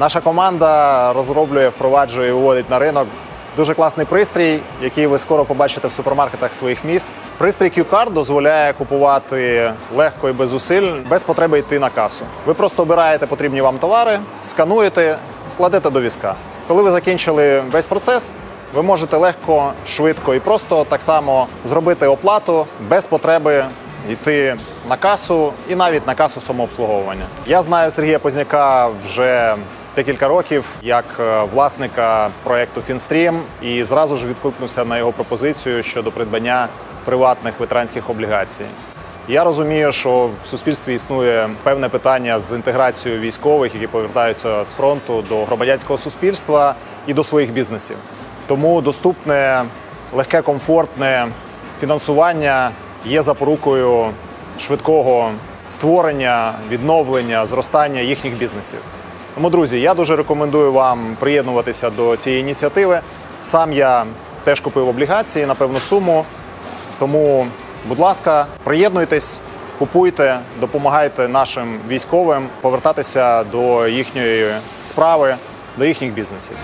Наша команда розроблює, впроваджує і виводить на ринок дуже класний пристрій, який ви скоро побачите в супермаркетах своїх міст. Пристрій Q-Card дозволяє купувати легко і без зусиль, без потреби йти на касу. Ви просто обираєте потрібні вам товари, скануєте, кладете до візка. Коли ви закінчили весь процес, ви можете легко, швидко і просто так само зробити оплату без потреби йти на касу і навіть на касу самообслуговування. Я знаю Сергія Позняка вже декілька років як е, власника проекту Фінстрім і зразу ж відкликнувся на його пропозицію щодо придбання приватних ветеранських облігацій. Я розумію, що в суспільстві існує певне питання з інтеграцією військових, які повертаються з фронту до громадянського суспільства і до своїх бізнесів. Тому доступне, легке, комфортне фінансування є запорукою швидкого створення, відновлення, зростання їхніх бізнесів. Тому, друзі, я дуже рекомендую вам приєднуватися до цієї ініціативи. Сам я теж купив облігації на певну суму. Тому, будь ласка, приєднуйтесь, купуйте, допомагайте нашим військовим повертатися до їхньої справи, до їхніх бізнесів.